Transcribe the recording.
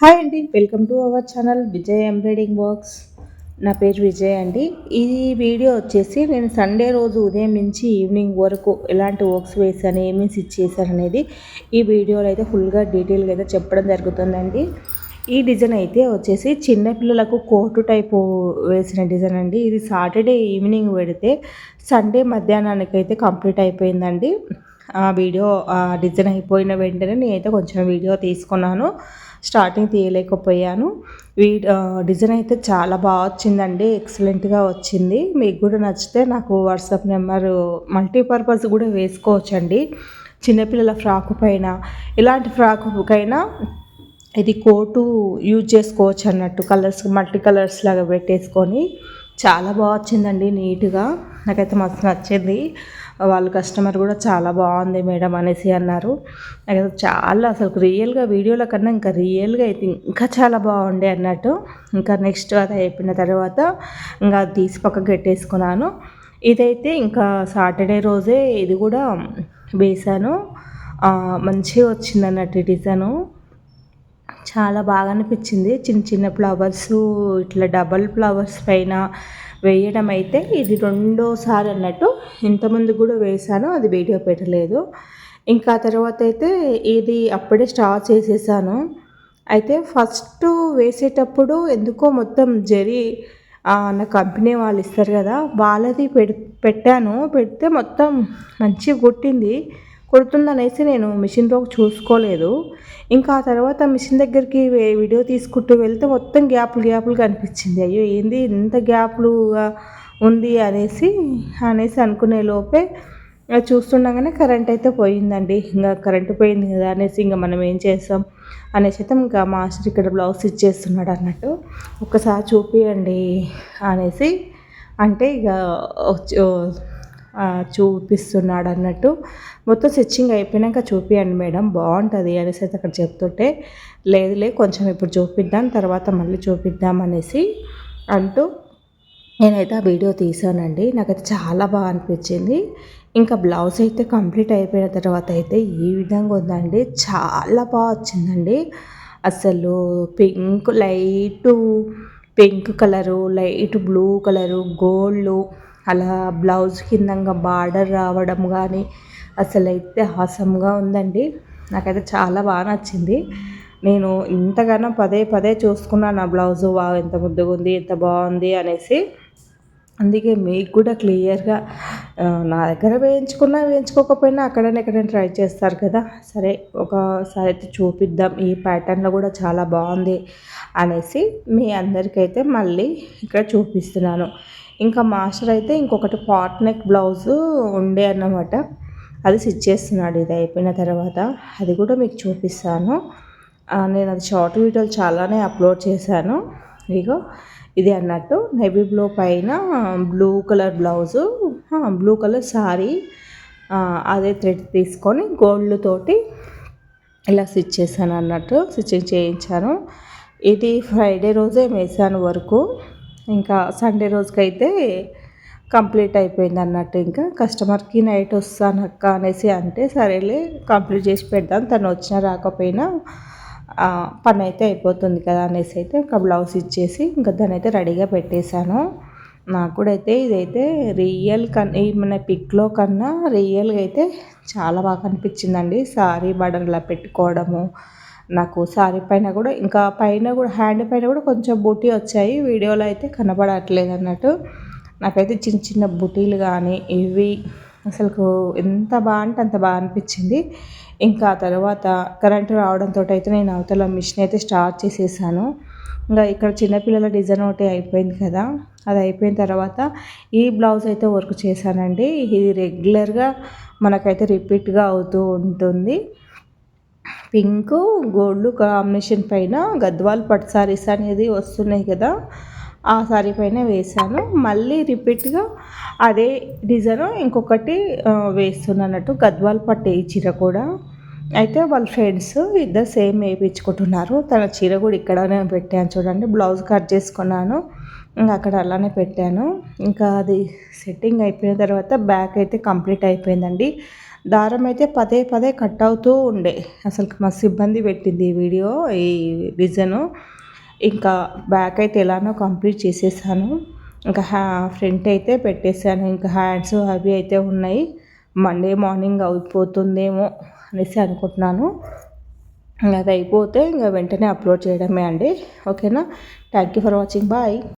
Hi అండి welcome to our channel Vijay embroiding works. నా పేరు విజయ్ అండి. ఈ వీడియో వచ్చేసి నేను సండే రోజు ఉదయం నుంచి ఈవినింగ్ వరకు ఎలాంటి వర్క్స్ వేసాను ఏమేమి స్టిచ్ చేశాను అనేది ఈ వీడియోలో అయితే ఫుల్గా డీటెయిల్గా అయితే చెప్పడం జరుగుతుందండి. ఈ డిజైన్ అయితే వచ్చేసి చిన్నపిల్లలకు కోటు టైపు వేసిన డిజైన్ అండి. ఇది సాటర్డే ఈవినింగ్ పెడితే సండే మధ్యాహ్నానికి అయితే కంప్లీట్ అయిపోయిందండి. ఆ వీడియో డిజైన్ అయిపోయిన వెంటనే నేనైతే కొంచెం వీడియో తీసుకున్నాను. స్టార్టింగ్ తీయలేకపోయాను. వీ డిజైన్ అయితే చాలా బాగా వచ్చిందండి. ఎక్సలెంట్గా వచ్చింది. మీకు కూడా నచ్చితే నాకు వాట్సాప్ నెంబరు మల్టీపర్పస్ కూడా వేసుకోవచ్చండి. చిన్నపిల్లల ఫ్రాక్ పైన. ఇలాంటి ఫ్రాకుకైనా ఇది కోటు యూజ్ చేసుకోవచ్చు అన్నట్టు కలర్స్ మల్టీ కలర్స్ లాగా పెట్టేసుకొని. చాలా బాగా వచ్చిందండి నీట్గా. నాకైతే మస్తు నచ్చింది. వాళ్ళ కస్టమర్ కూడా చాలా బాగుంది మేడం అనేసి అన్నారు. నాకైతే చాలా అసలు రియల్గా వీడియోల కన్నా ఇంకా రియల్గా అయితే ఇంకా చాలా బాగుండే అన్నట్టు. ఇంకా నెక్స్ట్ అది అయిపోయిన తర్వాత ఇంకా తీసి పక్కకు పెట్టేసుకున్నాను. ఇదైతే ఇంకా సాటర్డే రోజే ఇది కూడా వేసాను మంచిగా వచ్చింది అన్నట్టు డిజైను. చాలా బాగా అనిపించింది. చిన్న చిన్న ఫ్లవర్స్ ఇట్లా డబల్ ఫ్లవర్స్ పైన వేయడం అయితే ఇది రెండోసారి అన్నట్టు ఇంతకుముందు కూడా వేశాను అది వీడియో పెట్టలేదు. ఇంకా తర్వాత అయితే ఇది అప్పుడే స్టార్ట్ చేసేసాను. అయితే ఫస్ట్ వేసేటప్పుడు ఎందుకో మొత్తం జరి నా కంపెనీ వాళ్ళు ఇస్తారు కదా వాళ్ళది పెడి పెట్టాను. పెడితే మొత్తం మంచిగా కొట్టింది. కుడుతుందనేసి నేను మిషన్లో చూసుకోలేదు. ఇంకా ఆ తర్వాత మిషన్ దగ్గరికి వీడియో తీసుకుంటూ వెళ్తే మొత్తం గ్యాప్లు గ్యాప్లు కనిపించింది. అయ్యో ఏంది ఇంత గ్యాప్లుగా ఉంది అనేసి అనేసి అనుకునే లోపే చూస్తుండగానే కరెంట్ అయితే పోయిందండి. ఇంకా కరెంట్ పోయింది కదా అనేసి ఇంకా మనం ఏం చేస్తాం అనేసి అయితే ఇంకా మాస్టర్ ఇక్కడ బ్లౌజ్ ఇచ్చేస్తున్నాడు అన్నట్టు. ఒకసారి చూపియండి అనేసి అంటే ఇక చూపిస్తున్నాడు అన్నట్టు మొత్తం స్టిచ్చింగ్ అయిపోయాక చూపియండి మేడం బాగుంటుంది అనేసి అయితే అక్కడ చెప్తుంటే లేదులే కొంచెం ఇప్పుడు చూపిద్దాం తర్వాత మళ్ళీ చూపిద్దాం అనేసి అంటూ నేనైతే ఆ వీడియో తీసానండి. నాకైతే చాలా బాగా అనిపించింది. ఇంకా బ్లౌజ్ అయితే కంప్లీట్ అయిపోయిన తర్వాత అయితే ఈ విధంగా ఉందండి. చాలా బాగా వచ్చిందండి. అసలు pink light pink colour light blue colour gold అలా బ్లౌజ్ కిందంగా బార్డర్ రావడం కానీ అసలు అయితే హాసంగా ఉందండి. నాకైతే చాలా బాగా నచ్చింది. నేను ఇంతగానో పదే పదే చూసుకున్నాను నా బ్లౌజు వా ఎంత ముద్దుగా ఉంది ఎంత బాగుంది అనేసి. అందుకే మీకు కూడా క్లియర్గా నా దగ్గర వేయించుకున్నా వేయించుకోకపోయినా అక్కడనే ఎక్కడైనా ట్రై చేస్తారు కదా. సరే ఒకసారి అయితే చూపిద్దాం. ఈ ప్యాటర్న్లో కూడా చాలా బాగుంది అనేసి మీ అందరికైతే మళ్ళీ ఇక్కడ చూపిస్తున్నాను. ఇంకా మాస్టర్ అయితే ఇంకొకటి పాట్ నెక్ బ్లౌజు ఉండే అన్నమాట. అది స్టిచ్ చేస్తున్నాడు ఇది అయిపోయిన తర్వాత. అది కూడా మీకు చూపిస్తాను. నేను అది షార్ట్ వీడియోలు చాలానే అప్లోడ్ చేశాను. ఇగో ఇది అన్నట్టు నెవీ బ్లూ పైన blue colour blouse blue colour sari అదే థ్రెడ్ తీసుకొని గోల్డ్ తోటి ఇలా స్టిచ్ చేశాను అన్నట్టు స్టిచ్చింగ్ చేయించాను. ఇది ఫ్రైడే రోజే వేసాను వరకు. ఇంకా సండే రోజుకైతే కంప్లీట్ అయిపోయింది అన్నట్టు ఇంకా కస్టమర్కి నైట్ వస్తాను అక్క అనేసి అంటే సరేలే కంప్లీట్ చేసి పెడదాం తను వచ్చినా రాకపోయినా పని అయితే అయిపోతుంది కదా అనేసి అయితే ఒక బ్లౌజ్ ఇచ్చేసి ఇంకా దాన్ని అయితే రెడీగా పెట్టేశాను. నాకు కూడా అయితే ఇదైతే రియల్ కన్నా మన పిక్లో కన్నా రియల్గా అయితే చాలా బాగా అనిపించిందండి. సారీ బడర్లా పెట్టుకోవడము నాకు సారీ పైన కూడా ఇంకా పైన కూడా హ్యాండ్ పైన కూడా కొంచెం బూటీ వచ్చాయి. వీడియోలో అయితే కనబడట్లేదు అన్నట్టు. నాకైతే చిన్న చిన్న బుటీలు కానీ ఇవి అసలు ఎంత బాగా అంటే అంత బాగా అనిపించింది. ఇంకా తర్వాత కరెంటు రావడంతో అయితే నేను అవతల మిషన్ అయితే స్టార్ట్ చేసేసాను. ఇంకా ఇక్కడ చిన్నపిల్లల డిజైన్ ఒకటి అయిపోయింది కదా. అది అయిపోయిన తర్వాత ఈ బ్లౌజ్ అయితే వర్క్ చేశానండి. ఇది రెగ్యులర్గా మనకైతే రిపీట్గా అవుతూ ఉంటుంది. పింక్ గోల్డ్ కాంబినేషన్ పైన గద్వాల్ పట్టు సారీస్ అనేది వస్తున్నాయి కదా. ఆ సారీ పైన వేసాను మళ్ళీ రిపీట్గా అదే డిజైన్ ఇంకొకటి వేస్తున్నట్టు గద్వాల్ పట్టు ఈ చీర కూడా. అయితే వాళ్ళ ఫ్రెండ్స్ ఇద్దరు సేమ్ వేయించుకుంటున్నారు. తన చీర కూడా ఇక్కడనే పెట్టాను చూడండి. బ్లౌజ్ కట్ చేసుకున్నాను. ఇంకా అక్కడ అలానే పెట్టాను. ఇంకా అది సెట్టింగ్ అయిపోయిన తర్వాత బ్యాక్ అయితే కంప్లీట్ అయిపోయిందండి. దారం అయితే పదే పదే కట్ అవుతూ ఉండే. అసలు మస్తు ఇబ్బంది పెట్టింది ఈ వీడియో ఈ విజను ఇంకా బ్యాక్ అయితే ఎలానో కంప్లీట్ చేసేసాను. ఇంకా హ్యా ఫ్రంట్ అయితే పెట్టేశాను. ఇంకా హ్యాండ్స్ అవి అయితే ఉన్నాయి. మండే మార్నింగ్ అయిపోతుందేమో అనేసి అనుకుంటున్నాను. అది అయిపోతే ఇంకా వెంటనే అప్లోడ్ చేయడమే అండి. ఓకేనా thank you for watching bye